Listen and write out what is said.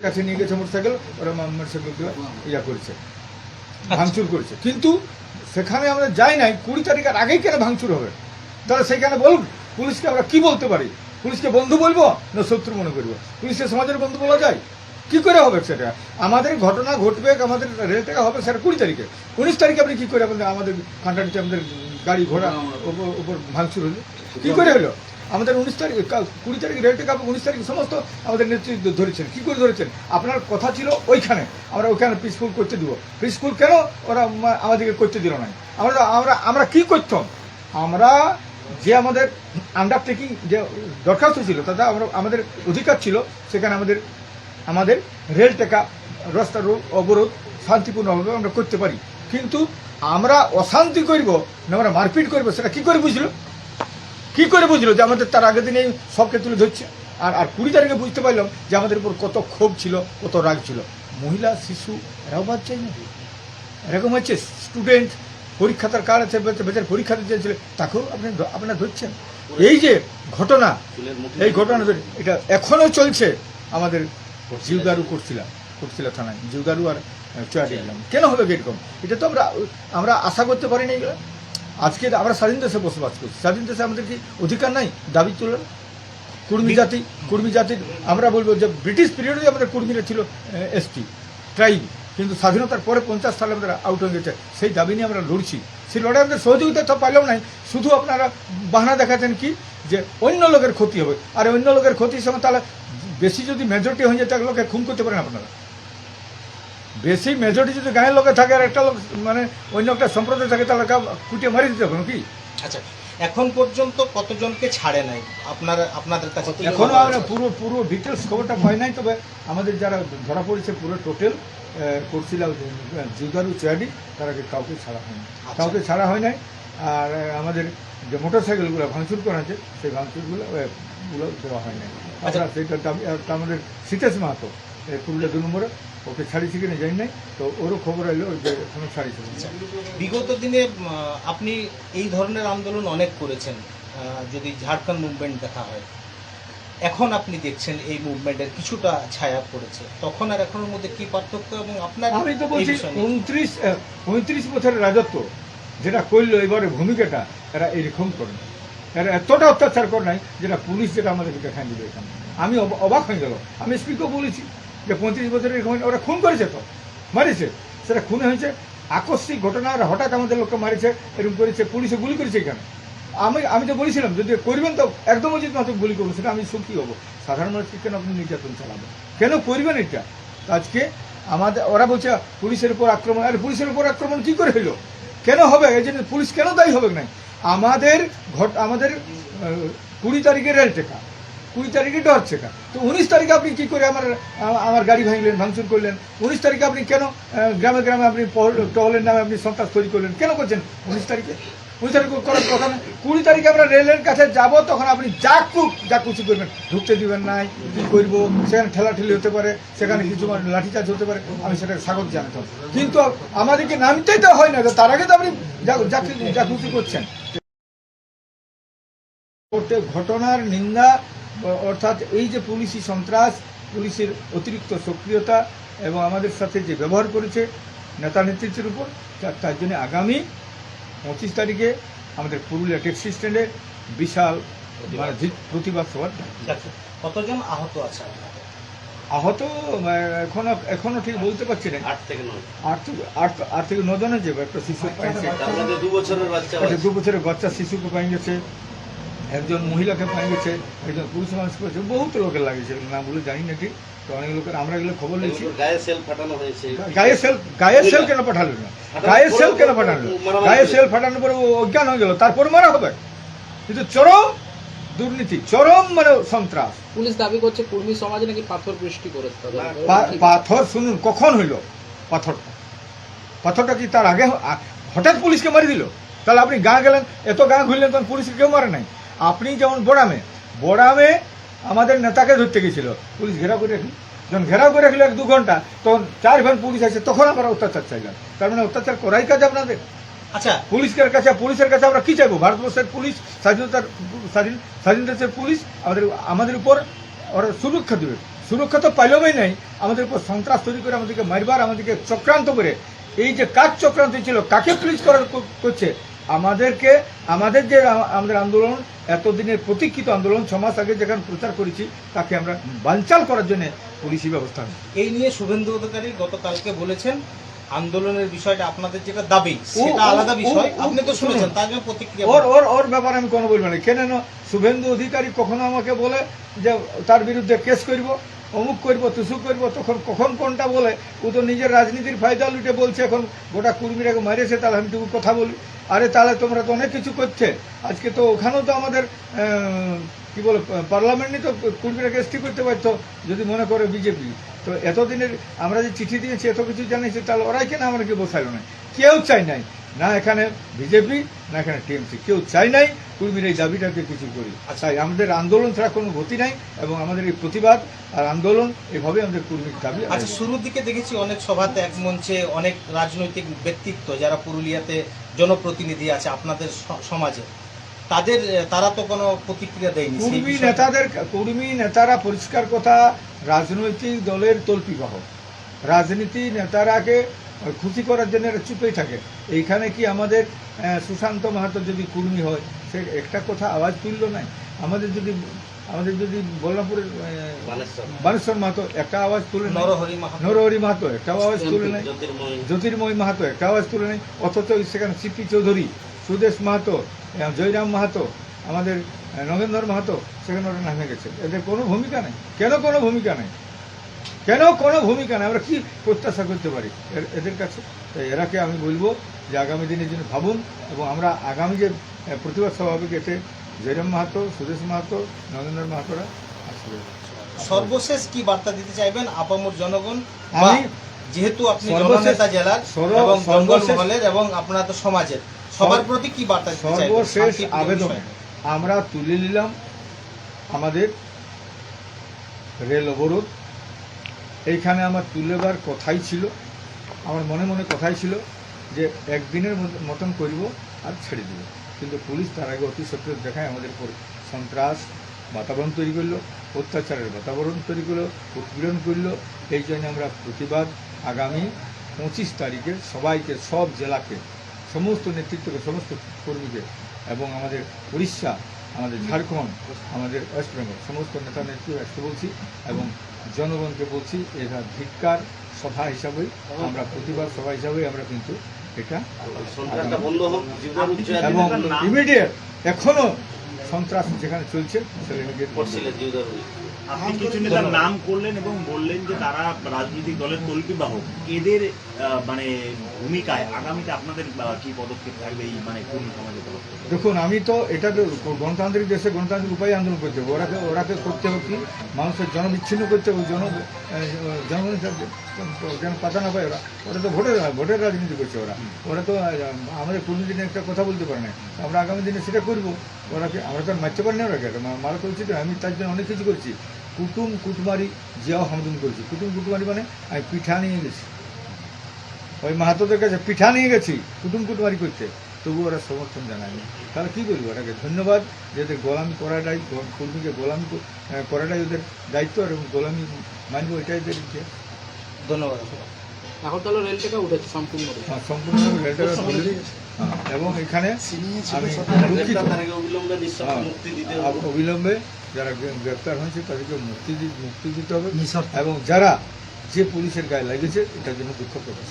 কাছে নিয়ে গেছে মোটরসাইকেল ওরা মোটরসাইকেলগুলো ইয়া করেছে ভাঙচুর করেছে। কিন্তু সেখানে আমরা যাই নাই কুড়ি তারিখের আগেই কেন ভাঙচুর হবে? তাহলে সেখানে বল পুলিশকে আমরা কি বলতে পারি? পুলিশকে বন্ধু বলব না শত্রু মনে করব? পুলিশকে সমাজের বন্ধু বলা যায়? কি করে হবে সেটা? আমাদের ঘটনা ঘটবে আমাদের রেল থেকে হবে সেটা কুড়ি তারিখে। উনিশ তারিখে আপনি কি করে আমাদের আমাদের কান্ট্রাক্টে আমাদের গাড়ি ঘোড়া উপর ভাঙচুর হলো? কি করে হলো? আমাদের উনিশ তারিখ কুড়ি তারিখ, রেল থেকে উনিশ তারিখ, সমস্ত আমাদের নেতৃত্ব ধরেছেন। কী করে ধরেছেন? আপনার কথা ছিল ওইখানে। আমরা ওইখানে পিসফুল করতে দিব। পিসফুল কেন? ওরা আমাদেরকে করতে দিল না। আমরা আমরা আমরা কী করতাম? আমরা যে আমাদের আন্ডারটেকিং যে দরখাস্ত ছিল তাতে আমরা, আমাদের অধিকার ছিল, সেখানে আমাদের আমাদের রেল টেকা রাস্তা অবরোধ শান্তিপূর্ণভাবে আমরা করতে পারি। কিন্তু আমরা অশান্তি করব না, আমরা মারপিট করব, সেটা কী করে বুঝলো? কি করে বুঝলো যে আমাদের তার আগের দিনে সবকে তুলে ধরছে? আর আর কুড়ি তারিখে বুঝতে পারলাম যে আমাদের উপর কত ক্ষোভ ছিল, কত রাগ ছিল। মহিলা, শিশু, এরাও বাদ চাই না এরকম হচ্ছে স্টুডেন্ট পরীক্ষা তার কার আছে, বেচার- পরীক্ষা দিতে ছিল তাকেও আপনি আপনারা ধরছেন। এই যে ঘটনা, এই ঘটনা এটা এখনও চলছে আমাদের জিউগারু করছিলাম করছিলা থানায়। জিউগারু আর গেলাম কেন হবে এরকম? এটা তো আমরা আমরা আশা করতে পারি না এগুলো। আজকে আমরা স্বাধীন দেশে বসবাস করছি। স্বাধীন দেশে আমাদের কি অধিকার নাই? দাবি তোলার কুর্মী জাতি, কুর্মী জাতির, আমরা বলব যে ব্রিটিশ পিরিয়ডে আমাদের কুর্মীরা ছিল এসটি ট্রাইব কিন্তু স্বাধীনতার পরে পঞ্চাশ সালে আমাদের আউট হয়ে গেছে। সেই দাবি নিয়ে আমরা লড়ছি। সেই লড়াই আমাদের সহযোগিতা তো পাইলাম নাই। শুধু আপনারা বাহানা দেখাচ্ছেন কি? যে অন্য লোকের ক্ষতি হবে। আর অন্য লোকের ক্ষতির সঙ্গে তাহলে বেশি যদি মেজরিটি হয়ে যায়, তাহলে লোকে খুন করতে পারেন আপনারা। বেশি মেজরিটি যদি গায়ের লোকে থাকে আর একটা লোক মানে অন্য একটা সম্প্রদায় থাকে তাহলে কাউ কুটিয়ে মারি দিতে হবে কি আচ্ছা এখন পর্যন্ত কতজনকে ছাড়ে নাই? আপনার আপনাদের কাছে এখনও আমরা পুরো পুরো ডিটেলস খবরটা পাই নাই তবে আমাদের যারা ধরা পড়েছে পুরো টোটাল করছিল জুগারু চেয়ারি তারাকে কাউকে ছাড়া হয়নি আচ্ছা। কাউকে ছাড়া হয় নাই আর আমাদের যে মোটর সাইকেলগুলো ভাঙচুর করা আছে সেই ভাঙচুরগুলো গুলো দেওয়া হয় নাই। আচ্ছা। সেইটা আমাদের সীতেশ মাহাতো পুরুলিয়া দু নম্বরে। ওকে ছাড়িয়েছি কিনা জানি নাই তো ওরও খবর এলো যে এখনও ছাড়িয়েছে আচ্ছা। বিগত দিনে আপনি এই ধরনের আন্দোলন অনেক করেছেন যদি ঝাড়খণ্ড মুভমেন্ট দেখা হয়। এখন আপনি দেখছেন এই মুভমেন্টের কিছুটা ছায়া পড়েছে। তখন আর এখনের মধ্যে কি পার্থক্য এবং আপনার আমি তো বলছি উনত্রিশ পঁয়ত্রিশ বছরের রাজত্ব যেটা করল এবারে ভূমিকাটা এরা এরকম করে না। এরা এতটা অত্যাচার করে নাই যেটা পুলিশ যেটা আমাদেরকে দেখাই দিবে এখানে। আমি অব- অবাক হয়ে গেল আমি স্পিকও বলেছি। যে পঁয়ত্রিশ বছরের ওরা খুন করেছে তো, মারিছে। সেটা খুন হয়েছে। আকস্মিক ঘটনা, আর হঠাৎ আমাদের লোককে মারিছে, এরকম করেছে, পুলিশে গুলি করেছে এখানে আমি আমি তো বলেছিলাম, যদি করবেন তো একদম উচিত মাত্র গুলি করব সেটা আমি সুখী হব। সাধারণ মানুষকে কেন আপনি নির্যাতন চালাবেন? কেন করবেন এটা? আজকে আমাদের ওরা বলছে, পুলিশের উপর আক্রমণ আর পুলিশের উপর আক্রমণ কি করে হলো? কেন হবে? এই জন্য পুলিশ কেন দায়ী হবে না আমাদের ঘট আমাদের কুড়ি তারিখে রেল টেকা কুড়ি তারিখে ডর টেকা তো উনিশ তারিখে আপনি কি করে আমার আমার গাড়ি ভাঙলেন, ভাঙচুর করলেন? উনিশ তারিখে আপনি কেন গ্রামে গ্রামে আপনি টহলের নামে আপনি সন্ত্রাস তৈরি করলেন? কেন করছেন উনিশ তারিখে? উনিশ তারিখে করার কথা না। কুড়ি তারিখে আমরা রেলের কাছে যাব, তখন আপনি যা খুব যা কুচি করবেন। ঢুকতে দিবেন নাই, কি করব? সেখানে ঠেলাঠেলি হতে পারে, সেখানে কিছু লাঠিচার্জ হতে পারে, আমি সেটাকে স্বাগত জানাতাম কিন্তু আমাদেরকে নামতেই তো হয় না তার আগে তো আপনি যা খুশি করছেন। ঘটনার নিন্দা অর্থাৎ এই যে পুলিশি সন্ত্রাস পুলিশের অতিরিক্ত সক্রিয়তা এবং আমাদের সাথে যে ব্যবহার করেছে নেতা নেতৃত্বের উপর তার তার জন্য আগামী পঁচিশ তারিখে আমাদের পুরুলিয়া ট্যাক্সি স্ট্যান্ডে বিশাল প্রতিবাদ সভার আচ্ছা, কতজন আহত আছে আহত আহ, এখনও এখনও ঠিক বলতে পারছি না। আট থেকে নয়। আট থেকে আট আট থেকে নজনে যাবে একটা শিশু পাইছে। দু বছরের বাচ্চা দু বছরের বাচ্চা শিশুকে পাই গেছে একজন মহিলাকে পাই গেছে একজন পুরুষ মানুষ করেছে বহুত লোকের লাগিয়েছে না বলে জানি না ঠিক তো অনেক লোকের আমরা এগুলো খবর নিয়েছি গায়ে সেল ফাটানো হয়েছে। গায়ে সেল গায়ে সেল কেন পাঠালো না? গায়ে সেল কেন পাঠালো? গায়ে করে। সেল ফাটানোর পরে ও অজ্ঞান হয়ে গেল তারপর মারা হবে। কিন্তু চরম দুর্নীতি চরম মানে সন্ত্রাস। পুলিশ দাবি করছে কর্মী সমাজে নাকি পাথর বৃষ্টি করেছে। পাথর শুনুন কখন হইল পাথরটা? পাথরটা কি তার আগে হঠাৎ পুলিশকে মারি দিল? তাহলে আপনি গাঁ গেলেন এত গাঁ ঘুরলেন তখন পুলিশকে কেউ মারে নাই? আপনি যেমন বোড়ামে বোড়ামে আমাদের নেতাকে ধরতে গেছিল। পুলিশ ঘেরাও করে রাখল। যখন ঘেরাও করে রাখল এক দু ঘণ্টা তখন চার ভ্যান পুলিশ আছে তখন আমরা অত্যাচার চাইলাম। তার মানে অত্যাচার করাই কাজ আপনাদের। আচ্ছা। পুলিশের কাছে পুলিশের কাছে আমরা কি চাইব? ভারতবর্ষের পুলিশ স্বাধীনতার স্বাধীন স্বাধীন দেশের পুলিশ আমাদের আমাদের উপর ওরা সুরক্ষা দেবে। সুরক্ষা তো পাইলবেই নাই। আমাদের উপর সন্ত্রাস তৈরি করে আমাদেরকে মারবার আমাদেরকে চক্রান্ত করে। এই যে কাজ চক্রান্ত ছিল কাকে পুলিশ করার করছে? আমাদেরকে আমাদের যে আমাদের আন্দোলন এতদিনের প্রতীক্ষিত আন্দোলন ছ মাস আগে যেখানে প্রচার করেছি তাকে আমরা বানচাল করার জন্য পুলিশি ব্যবস্থা এই নিয়ে শুভেন্দু অধিকারী গতকালকে বলেছেন আন্দোলনের বিষয়টা আপনাদের যেটা দাবি সেটা আলাদা বিষয়। আপনি তো শুনেছেন তার জন্য প্রতিক্রিয়া ওর ওর ওর ব্যাপারে আমি কোনো বলব না। কেন শুভেন্দু অধিকারী কখনো আমাকে বলে যে তার বিরুদ্ধে কেস করব অমুক করব, তুসুক করব, তখন কখন কোনটা বলে? ও তো নিজের রাজনীতির ফায়দা লুটে বলছে এখন, গোটা কুর্মীরাকে মারিয়েছে তাহলে আমি টুকু কথা বলি। আরে তাহলে তোমরা তো অনেক কিছু করছে আজকে তো ওখানেও তো আমাদের কি বলে, পার্লামেন্টে তো কুর্মীরাকে এসটি করতে পারতো, যদি মনে করে বিজেপি। তো এতদিনের আমরা যে চিঠি দিয়েছি, এত কিছু জানিয়েছি, তাহলে ওরাই কেন আমাকে বসাইলো না? কেউ চাই নাই। না এখানে বিজেপি না এখানে টিএমসি। কেউ চাই নাই কুর্মীর এই দাবিটাকে কিছু করি। তাই আমাদের আন্দোলন ছাড়া কোনো গতি নাই এবং আমাদের এই প্রতিবাদ আর আন্দোলন এভাবে আমাদের কুর্মীর দাবি আচ্ছা শুরুর দিকে দেখেছি অনেক সভাতে এক মঞ্চে অনেক রাজনৈতিক ব্যক্তিত্ব যারা পুরুলিয়াতে জনপ্রতিনিধি আছে আপনাদের সমাজে। তাদের তারা তো কোনো প্রতিক্রিয়া দেয়নি কর্মী নেতাদের কর্মী নেতারা পরিষ্কার কথা রাজনৈতিক দলের তল্পিবাহ রাজনীতি নেতারাকে খুশি করার জন্য এরা চুপেই থাকে। এইখানে কি আমাদের সুশান্ত মাহাতো যদি কর্মী হয় সে একটা কথা আওয়াজ তুললো নাই? আমাদের যদি আমাদের যদি বল্লভপুরের আহ, বানেশ্বর মাহাতো একটা আওয়াজ তুলে। নরহরি মাহাতো। একটা আওয়াজ তুলে নেয় জ্যোতির্ময়। মাহাতো একটা আওয়াজ তুলে নেই? অথচ সেখানে সিপি চৌধুরী সুদেশ মাহাতো জয়রাম মাহাতো আমাদের নগেন্দ্র মাহাতো সেখানে ওরা নামে গেছে। এদের কোনো ভূমিকা নেই। কেন কোনো ভূমিকা নেই? কেন? কোনো ভূমিকা নেই। আমরা কি প্রত্যাশা করতে পারি? এদের কাছে। তাই এরাকে আমি বলব যে আগামী দিনের জন্য ভাবুন এবং আমরা আগামী যে প্রতিবাদ হবে এতে জয়রাম মাহাতো সুদেশ মাহাতো নগেন্দ্র মাহাতোরা আসবে। সর্বশেষ কি বার্তা দিতে চাইবেন আপামর জনগণ? আমি যেহেতু আপনি জননেতা জেলার এবং এবং আপনারা তো সমাজের সবার প্রতি কি বার্তা সর্বশেষ আবেদন। আমরা তুলে নিলাম আমাদের রেল অবরোধ। এইখানে আমার তুলেবার কথাই ছিল, আমার মনে মনে কথাই ছিল যে একদিনের মত- মতন করব আর ছেড়ে দেব। কিন্তু পুলিশ তার আগে অতি সত্য দেখায় আমাদের সন্ত্রাস, বাতাবরণ তৈরি করল, অত্যাচারের বাতাবরণ তৈরি করল, উৎপীড়ন করল। এই জন্য আমরা প্রতিবাদ আগামী পঁচিশ তারিখে সবাইকে, সব জেলাকে, সমস্ত নেতৃত্বকে, সমস্ত কর্মীকে এবং আমাদের উড়িষ্যা, আমাদের ঝাড়খণ্ড, আমাদের ওয়েস্ট বেঙ্গল, সমস্ত নেতা নেত্রী আসতে বলছি এবং জনগণকে বলছি এটা ধিক্কার সভা হিসাবে আমরা প্রতিবাদ সভা হিসাবে আমরা কিন্তু এটা এবং ইমিডিয়েট এখনও সন্ত্রাস যেখানে চলছে সেটা আপনি কিছু নেতার নাম করলেন এবং বললেন যে তারা রাজনৈতিক দলের তল্পিবাহক এদের মানে ভূমিকায় আগামীতে আপনাদের কি পদক্ষেপ থাকবে এই মানে কর্মী সমাজের থেকে? দেখুন আমি তো এটা তো গণতান্ত্রিক দেশে গণতান্ত্রিক উপায়ে আন্দোলন করতে হবে। ওরাকে ওরাকে করতে হবে কি? মানুষের জনবিচ্ছিন্ন করতে হবে জন জনগণের যেন পাতা না পায় ওরা। ওরা তো ভোটের ভোটের রাজনীতি করছে ওরা। ওরা তো আমাদের পূর্ণ দিনে একটা কথা বলতে পারে না আমরা আগামী দিনে সেটা করব। ওরাকে আমরা তো মারতে পারি না ওরাকে। মারা তো উচিত আমি তার জন্য অনেক কিছু করছি। কুটুম কুটমারি জিয়াও হামদুম করেছি কুটুম কুটমারি মানে আমি পিঠা নিয়ে গেছি। ওই মাহাতোদের কাছে, পিঠা নিয়ে গেছি। কুটুম কুটমারি করছে তবু ওরা সমর্থন জানায়নি তাহলে কী বলব ওটাকে ধন্যবাদ। যে এদের গোলামি করাটাই কর্মীকে গোলামি করাটাই ওদের দায়িত্ব আর গোলামি মানব এটাই ইতিহাস। ধন্যবাদ। এখন রেল রেলটাকে উঠেছে সম্পূর্ণ সম্পূর্ণ হ্যাঁ, এবং এখানে অবিলম্বে হ্যাঁ, মুক্তি দিতে হবে অবিলম্বে যারা গ্রে- গ্রেপ্তার হয়েছে তাদেরকে মুক্তি মুক্তি দিতে হবে এবং যারা যে পুলিশের গায়ে লেগেছে এটার জন্য দুঃখ প্রকাশ।